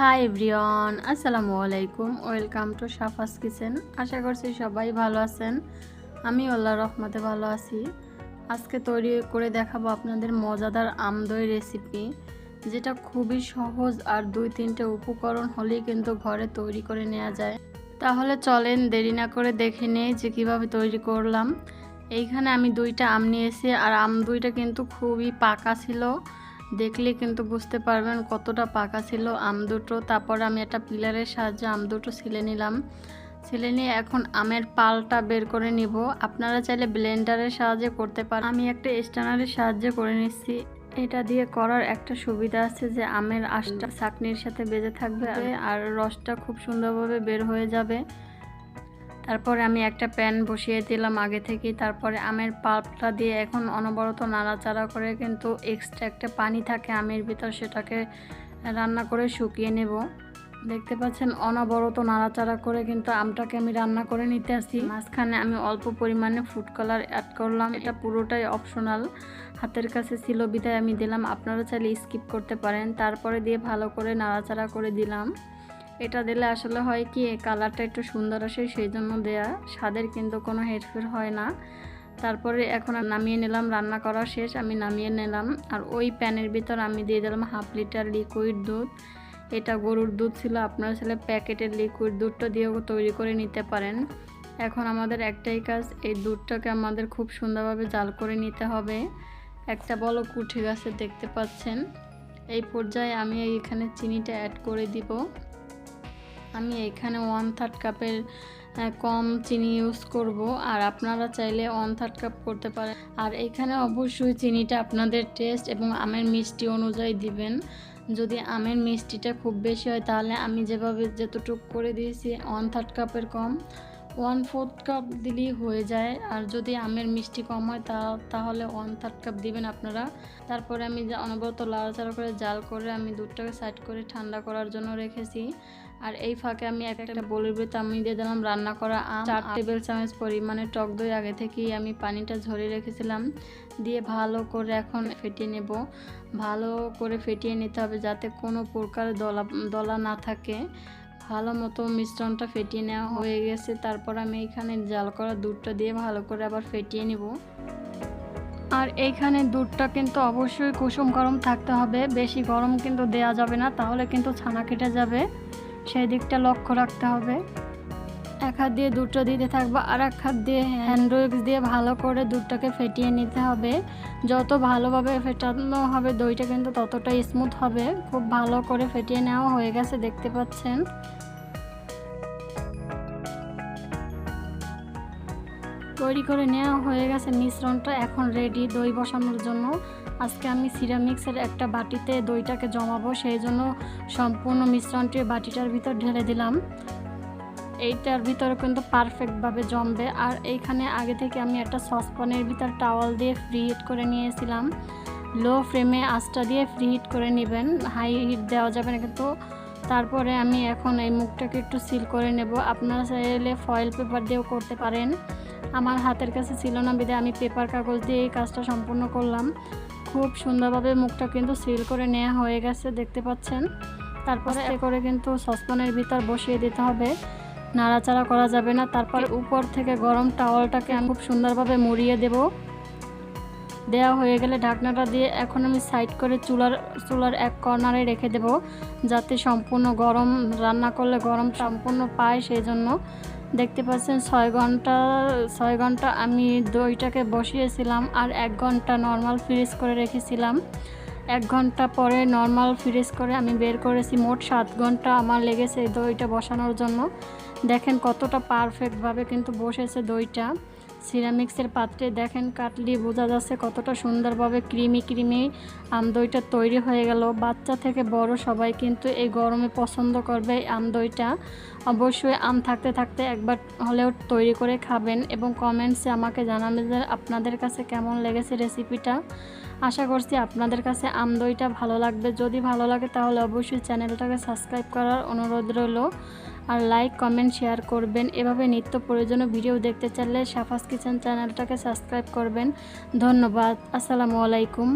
High everyone আসসালামু আলাইকুম welcome to Safa's kitchen আশা করছি সবাই ভালো আছেন। আমি আল্লাহ রহমতে ভালো আছি। আজকে তৈরি করে দেখাবো আপনাদের মজাদার আমদই রেসিপি যেটা খুবই সহজ আর দুই তিনটে উপকরণ হলেই কিন্তু ঘরে তৈরি করে নেওয়া যায়। তাহলে চলেন দেরি না করে দেখে নেই যে কীভাবে তৈরি করলাম। এইখানে আমি দুইটা আম নিয়েছি আর আম দুইটা কিন্তু খুবই পাকা ছিল। দেখলে কিন্তু বুঝতে পারবেন কতটা পাকা ছিল আম দুটো। তারপর আমি একটা পিলারের সাহায্যে আম দুটো ছিলে নিলাম। ছিলে নিয়ে এখন আমের পালটা বের করে নিব। আপনারা চাইলে ব্লেন্ডারের সাহায্যে করতে পারেন। আমি একটা স্ট্যানারের সাহায্যে করে নিচ্ছি। এটা দিয়ে করার একটা সুবিধা আছে যে আমের আশটা চাকনির সাথে বেজে থাকবে আর রসটা খুব সুন্দরভাবে বের হয়ে যাবে। তারপরে আমি একটা প্যান বসিয়ে দিলাম আগে থেকেই। তারপরে আমের পাল্পটা দিয়ে এখন অনবরত নাড়াচাড়া করে কিন্তু এক্সট্রা একটা পানি থাকে আমের ভিতর, সেটাকে রান্না করে শুকিয়ে নেব। দেখতে পাচ্ছেন, অনবরত নাড়াচাড়া করে কিন্তু আমটাকে আমি রান্না করে নিতে আসি মাঝখানে আমি অল্প পরিমাণে ফুড কালার অ্যাড করলাম। এটা পুরোটাই অপশনাল হাতের কাছে ছিল বিদায়, আমি দিলাম। আপনারা চাইলে স্কিপ করতে পারেন। তারপরে দিয়ে ভালো করে নাড়াচাড়া করে দিলাম। এটা দিলে আসলে হয় কি কালারটা একটু সুন্দর আসে সেই জন্য দেয়া। স্বাদের কিন্তু কোনো হেরফের হয় না। তারপরে এখন নামিয়ে নিলাম, রান্না করা শেষ, আমি নামিয়ে নিলাম। আর ওই প্যানের ভিতর আমি দিয়ে দিলাম হাফ লিটার লিকুইড দুধ। এটা গরুর দুধ ছিল, আপনারা ছেলে প্যাকেটের লিকুইড দুধটা দিয়েও তৈরি করে নিতে পারেন। এখন আমাদের একটাই কাজ, এই দুধটাকে আমাদের খুব সুন্দরভাবে জাল করে নিতে হবে। একটা বলো কুঠি গাছে, দেখতে পাচ্ছেন। এই পর্যায়ে আমি এখানে চিনিটা অ্যাড করে দিব। আমি এখানে ওয়ান থার্ড কাপের কম চিনি ইউজ করব। আর আপনারা চাইলে ওয়ান থার্ড কাপ করতে পারেন। আর এখানে অবশ্যই চিনিটা আপনাদের টেস্ট এবং আমের মিষ্টি অনুযায়ী দিবেন। যদি আমের মিষ্টিটা খুব বেশি হয়, তাহলে আমি যেভাবে যতটুকু করে দিয়েছি ওয়ান থার্ড কাপের কম। ওয়ান ফোর্থ কাপ দিলেই হয়ে যায়। আর যদি আমের মিষ্টি কম হয়, তা, তাহলে ওয়ান থার্ড কাপ দিবেন আপনারা। তারপরে আমি অনবরত লাড়াচাড়া করে জাল করে আমি দুধটাকে সাইড করে ঠান্ডা করার জন্য রেখেছি। আর এই ফাঁকে আমি এক একটা বলের ভিতরে আমি দিয়ে দিলাম রান্না করা আম। চার টেবিল চামচ পরিমাণে টক দই। আগে থেকেই আমি পানিটা ঝরিয়ে রেখেছিলাম। দিয়ে ভালো করে এখন ফেটিয়ে নেব। ভালো করে ফেটিয়ে নিতে হবে যাতে কোনো প্রকার দলা দলা না থাকে। ভালো মতো মিশ্রণটা ফেটিয়ে নেওয়া হয়ে গেছে। তারপর আমি এখানে জাল করা দুধটা দিয়ে ভালো করে আবার ফেটিয়ে নিব। আর এইখানে দুধটা কিন্তু অবশ্যই কুসুম গরম থাকতে হবে। বেশি গরম কিন্তু দেয়া যাবে না। তাহলে কিন্তু ছানা কেটে যাবে। সেই দিকটা লক্ষ্য রাখতে হবে। এক হাত দিয়ে দুধটা দিতে থাকব, আর এক হাত দিয়ে হ্যান্ড উইক্স দিয়ে ভালো করে দুধটাকে ফেটিয়ে নিতে হবে। যত ভালোভাবে ফেটানো হবে, দইটা কিন্তু ততটা স্মুথ হবে। খুব ভালো করে ফেটিয়ে নেওয়া হয়ে গেছে, দেখতে পাচ্ছেন। তৈরি করে নেওয়া হয়ে গেছে মিশ্রণটা এখন রেডি দই বসানোর জন্য। আজকে আমি সিরামিক্সের একটা বাটিতে দইটাকে জমাবো, সেই জন্য সম্পূর্ণ মিশ্রণটি বাটিটার ভিতর ঢেলে দিলাম। এইটার ভিতরে কিন্তু পারফেক্টভাবে জমবে। আর এইখানে আগে থেকে আমি একটা সসপ্যানের ভিতর টাওয়াল দিয়ে ফ্রি হিট করে নিয়েছিলাম। লো ফ্লেমে আঁচটা দিয়ে ফ্রি হিট করে নেবেন। হাই হিট দেওয়া যাবে না কিন্তু। তারপরে আমি এখন এই মুখটাকে একটু সিল করে নেব। আপনারা চাইলে ফয়েল পেপার দিয়েও করতে পারেন। আমার হাতের কাছে ছিল না বিধায় আমি পেপার কাগজ দিয়ে এই কাজটা সম্পূর্ণ করলাম। খুব সুন্দরভাবে মুখটা কিন্তু সিল করে নেওয়া হয়ে গেছে দেখতে পাচ্ছেন? তারপরে এ করে কিন্তু সসপ্যানের ভিতর বসিয়ে দিতে হবে। নাড়াচাড়া করা যাবে না। তারপর উপর থেকে গরম টাওয়ালটাকে আমি খুব সুন্দরভাবে মুড়িয়ে দেব। দেওয়া হয়ে গেলে ঢাকনাটা দিয়ে এখন আমি সাইড করে চুলার চুলার এক কর্নারে রেখে দেব যাতে সম্পূর্ণ গরম রান্না করলে গরম সম্পূর্ণ পায় সেই জন্য। দেখতে পাচ্ছেন ছয় ঘণ্টা ছয় ঘণ্টা আমি দইটাকে বসিয়েছিলাম আর এক ঘণ্টা নর্মাল ফ্রিজ করে রেখেছিলাম। এক ঘণ্টা পরে নর্মাল ফ্রিজ করে আমি বের করেছি মোট সাত ঘণ্টা আমার লেগেছে দইটা বসানোর জন্য। দেখেন কতটা পারফেক্টভাবে কিন্তু বসেছে দইটা। সিরামিক্সের পাত্রে দেখেন কাটলি বোঝা যাচ্ছে কতটা সুন্দরভাবে ক্রিমি ক্রিমি আমদইটা তৈরি হয়ে গেল। বাচ্চা থেকে বড় সবাই কিন্তু এই গরমে পছন্দ করবে এই আমদইটা। অবশ্যই আম থাকতে থাকতে একবার হলেও তৈরি করে খাবেন এবং কমেন্টসে আমাকে জানাবেন যে আপনাদের কাছে কেমন লেগেছে রেসিপিটা। আশা করছি আপনাদের কাছে আমদইটা ভালো লাগবে। যদি ভালো লাগে, তাহলে অবশ্যই চ্যানেলটাকে সাবস্ক্রাইব করার অনুরোধ রইল। আর লাইক, কমেন্ট, শেয়ার করবেন। এভাবে নিত্য প্রয়োজনীয় ভিডিও দেখতে চাইলে সাফাস কিচেন চ্যানেলটাকে সাবস্ক্রাইব করবেন। ধন্যবাদ। আসসালামু আলাইকুম।